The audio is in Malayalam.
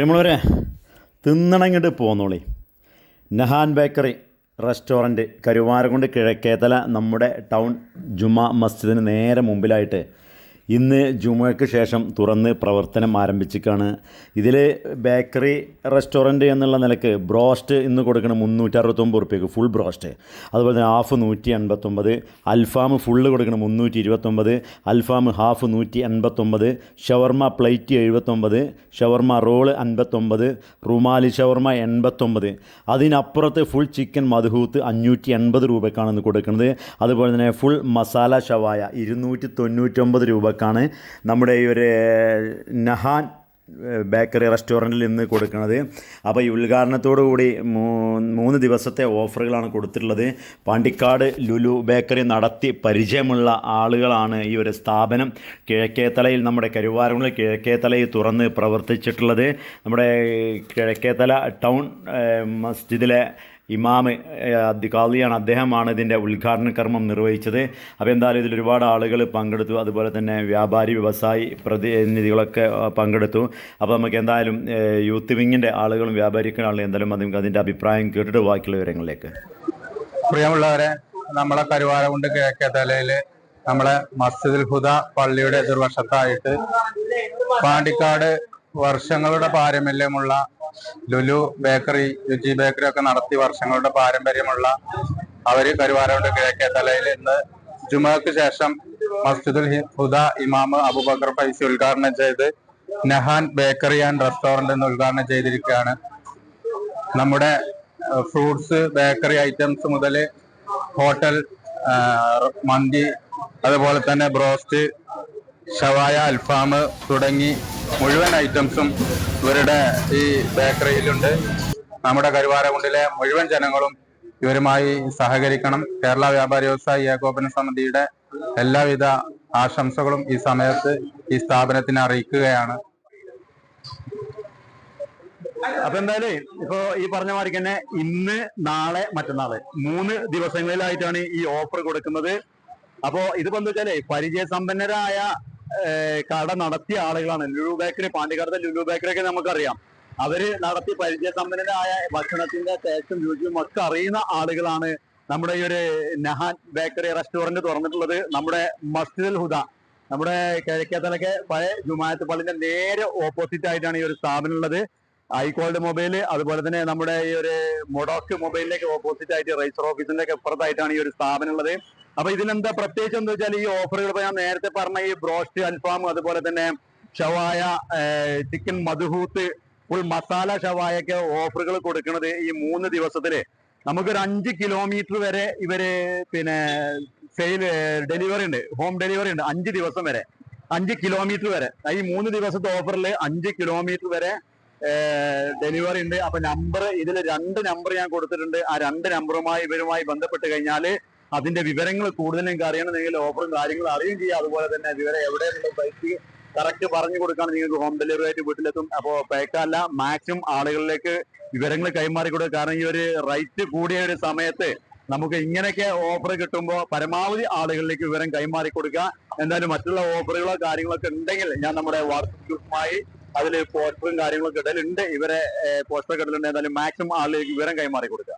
പ്രിയമുള്ളവരെ തിന്നണങ്ങിട്ട് പോന്നോളി. നഹാൻ ബേക്കറി റെസ്റ്റോറന്റ് കരുവാരക്കുണ്ട് കിഴക്കേതല നമ്മുടെ ടൗൺ ജുമാ മസ്ജിദിന് നേരെ മുമ്പിലായിട്ട് ഇന്ന് ജുമയ്ക്ക് ശേഷം തുറന്ന് പ്രവർത്തനം ആരംഭിച്ചിക്കാണ് ഇതിൽ ബേക്കറി റെസ്റ്റോറന്റ് എന്നുള്ള നിലയ്ക്ക് ബ്രോസ്റ്റ് ഇന്ന് കൊടുക്കണം മുന്നൂറ്റി അറുപത്തൊമ്പത് റുപ്യക്ക് ഫുൾ ബ്രോസ്റ്റ്. അതുപോലെ തന്നെ ഹാഫ് നൂറ്റി എൺപത്തൊമ്പത് അൽഫാം ഫുള്ള് കൊടുക്കണം മുന്നൂറ്റി ഇരുപത്തൊമ്പത് അൽഫാം ഹാഫ് നൂറ്റി എൺപത്തൊമ്പത് ഷവർമ പ്ലേറ്റ് എഴുപത്തൊമ്പത് ഷവർമ റോൾ അൻപത്തൊമ്പത് റുമാലി ഷവർമ എൺപത്തൊമ്പത്. അതിനപ്പുറത്ത് ഫുൾ ചിക്കൻ മധുഹൂത്ത് അഞ്ഞൂറ്റി എൺപത് രൂപക്കാണ് ഇന്ന് കൊടുക്കുന്നത് അതുപോലെ തന്നെ ഫുൾ മസാല ഷവായ ഇരുന്നൂറ്റി തൊണ്ണൂറ്റൊമ്പത് രൂപക്കാണ് നമ്മുടെ ഈ ഒരു നഹാൻ ബേക്കറി റെസ്റ്റോറന്റിൽ ഇന്ന് കൊടുക്കുന്നത്. അപ്പോൾ ഈ ഉദ്ഘാടനത്തോടു കൂടി മൂന്ന് ദിവസത്തെ ഓഫറുകളാണ് കൊടുത്തിട്ടുള്ളത്. പാണ്ടിക്കാട് ലുലു ബേക്കറി നടത്തി പരിചയമുള്ള ആളുകളാണ് ഈ ഒരു സ്ഥാപനം കിഴക്കേത്തലയിൽ നമ്മുടെ കരുവാരങ്ങളിൽ കിഴക്കേത്തലയിൽ തുറന്ന് പ്രവർത്തിച്ചിട്ടുള്ളത്. നമ്മുടെ കിഴക്കേത്തല ടൗൺ മസ്ജിദിലെ ഇമാമ് കാളിയാണ് അദ്ദേഹമാണ് ഇതിന്റെ ഉദ്ഘാടന കർമ്മം നിർവഹിച്ചത്. അപ്പോൾ എന്തായാലും ഇതിൽ ഒരുപാട് ആളുകൾ പങ്കെടുത്തു. അതുപോലെ തന്നെ വ്യാപാരി വ്യവസായി പ്രതിനിധികളൊക്കെ പങ്കെടുത്തു. അപ്പോൾ നമുക്ക് എന്തായാലും യൂത്ത് വിങ്ങിന്റെ ആളുകളും വ്യാപാരിക്കുന്ന ആളുകളും എന്തായാലും നമുക്ക് അതിന്റെ അഭിപ്രായം കേട്ടിട്ട് ബാക്കിയുള്ള വിവരങ്ങളിലേക്ക്. പ്രിയമുള്ളവരെ നമ്മളെ കരുവാരകുണ്ട് തലയിൽ നമ്മളെ മസ്ജിദുൽ ഹുദ പള്ളിയുടെ എതിർവശത്തായിട്ട് പാണ്ടിക്കാട് വർഷങ്ങളുടെ പാരമ്പര്യമുള്ള ലുലു ബേക്കറി രുചി ബേക്കറി ഒക്കെ നടത്തി വർഷങ്ങളുടെ പാരമ്പര്യമുള്ള അവർ കരുവാരകുണ്ട് കിഴക്കേത്തലയിൽ ഇന്ന് ജുമക്ക് ശേഷം മസ്ജിദുൽ ഹുദ ഇമാമ് അബുബക്കർ ഫൈസി ഉദ്ഘാടനം ചെയ്ത് നഹാൻ ബേക്കറി ആൻഡ് റെസ്റ്റോറന്റ് എന്ന് ഉദ്ഘാടനം ചെയ്തിരിക്കുകയാണ്. നമ്മുടെ ഫ്രൂട്ട്സ് ബേക്കറി ഐറ്റംസ് മുതൽ ഹോട്ടൽ മന്തി അതുപോലെ തന്നെ ബ്രോസ്റ്റ് ഷവായ അൽഫാം തുടങ്ങി മുഴുവൻ ഐറ്റംസും ഇവരുടെ ഈ ബേക്കറിയിലുണ്ട്. നമ്മുടെ കരുവാരകുണ്ടിലെ മുഴുവൻ ജനങ്ങളും ഇവരുമായി സഹകരിക്കണം. കേരള വ്യാപാരി വ്യവസായി ഏകോപന സമിതിയുടെ എല്ലാവിധ ആശംസകളും ഈ സമയത്ത് ഈ സ്ഥാപനത്തിന് അറിയിക്കുകയാണ്. അപ്പൊ എന്തായാലും ഇപ്പൊ ഈ പറഞ്ഞ മാതിരി തന്നെ ഇന്ന് നാളെ മറ്റന്നാൾ മൂന്ന് ദിവസങ്ങളിലായിട്ടാണ് ഈ ഓഫർ കൊടുക്കുന്നത്. അപ്പോ ഇത് എന്താ വെച്ചാലേ പരിചയസമ്പന്നരായ കട നടത്തിയ ആളുകളാണ്. ലുലു ബേക്കറി പാണ്ടിക്കാടത്തെ ലുലു ബേക്കറി ഒക്കെ നമുക്കറിയാം. അവർ നടത്തി പരിചയസമ്പന്നരായ ഭക്ഷണത്തിന്റെ ടേസ്റ്റും രുചിയും ഒക്കെ അറിയുന്ന ആളുകളാണ് നമ്മുടെ ഈ ഒരു നഹാൻ ബേക്കറി റെസ്റ്റോറന്റ് തുറന്നിട്ടുള്ളത്. നമ്മുടെ മസ്ജിദുൽ ഹുദ. നമ്മുടെ കിഴക്കേത്തലൊക്കെ പഴയ ജുമാഅത്ത് പള്ളിന്റെ നേരെ ഓപ്പോസിറ്റ് ആയിട്ടാണ് ഈ ഒരു സ്ഥാപനം ഉള്ളത്. ഐക്കോൾഡ് മൊബൈൽ അതുപോലെ തന്നെ നമ്മുടെ ഈ ഒരു മൊഡോക്ക് മൊബൈലിലേക്ക് ഓപ്പോസിറ്റ് ആയിട്ട് റൈസർ ഓഫീസിന്റെ ഒക്കെ അപ്പുറത്തായിട്ടാണ് ഈ ഒരു സ്ഥാപനം ഉള്ളത്. അപ്പൊ ഇതിനെന്താ പ്രത്യേകിച്ച് എന്താ വെച്ചാൽ ഈ ഓഫറുകൾ ഞാൻ നേരത്തെ പറഞ്ഞ ഈ ബ്രോസ്റ്റ് അൽഫാം അതുപോലെ തന്നെ ഷവായ ചിക്കൻ മധുഹൂത്ത് ഫുൾ മസാല ഷവായൊക്കെ ഓഫറുകൾ കൊടുക്കുന്നത് ഈ മൂന്ന് ദിവസത്തിൽ. നമുക്കൊരു അഞ്ച് കിലോമീറ്റർ വരെ ഇവർ പിന്നെ സെയിൽ ഡെലിവറി ഉണ്ട്. ഹോം ഡെലിവറി ഉണ്ട്. അഞ്ച് ദിവസം വരെ. അഞ്ച് കിലോമീറ്റർ വരെ. ഈ മൂന്ന് ദിവസത്തെ ഓഫറിൽ അഞ്ച് കിലോമീറ്റർ വരെ ഡെലിവറി ഉണ്ട്. അപ്പൊ നമ്പർ ഇതിൽ രണ്ട് നമ്പർ ഞാൻ കൊടുത്തിട്ടുണ്ട്. ആ രണ്ട് നമ്പറുമായി ഇവരുമായി ബന്ധപ്പെട്ട് കഴിഞ്ഞാൽ അതിന്റെ വിവരങ്ങൾ കൂടുതലും അറിയണമെങ്കിൽ ഓഫറും കാര്യങ്ങളും അറിയുകയും ചെയ്യാം. അതുപോലെ തന്നെ വിവരം എവിടെയുള്ള സൈറ്റ് കറക്റ്റ് പറഞ്ഞു കൊടുക്കാണ് നിങ്ങൾക്ക് ഹോം ഡെലിവറി ആയിട്ട് വീട്ടിലെത്തും. അപ്പോൾ പേക്കല്ല മാക്സിമം ആളുകളിലേക്ക് വിവരങ്ങൾ കൈമാറി കൊടുക്കുക. കാരണം ഈ ഒരു റൈറ്റ് കൂടിയ ഒരു സമയത്ത് നമുക്ക് ഇങ്ങനെയൊക്കെ ഓഫർ കിട്ടുമ്പോൾ പരമാവധി ആളുകളിലേക്ക് വിവരം കൈമാറി കൊടുക്കുക. എന്തായാലും മറ്റുള്ള ഓഫറുകളോ കാര്യങ്ങളൊക്കെ ഉണ്ടെങ്കിൽ ഞാൻ നമ്മുടെ വാട്സപ്പ് ഗ്രൂപ്പുമായി അതിൽ പോസ്റ്ററും കാര്യങ്ങളൊക്കെ ഇടലുണ്ട്. ഇവരെ പോസ്റ്റർ ഇടലുണ്ട്. എന്തായാലും മാക്സിമം ആളുകൾക്ക് വിവരം കൈമാറി കൊടുക്കുക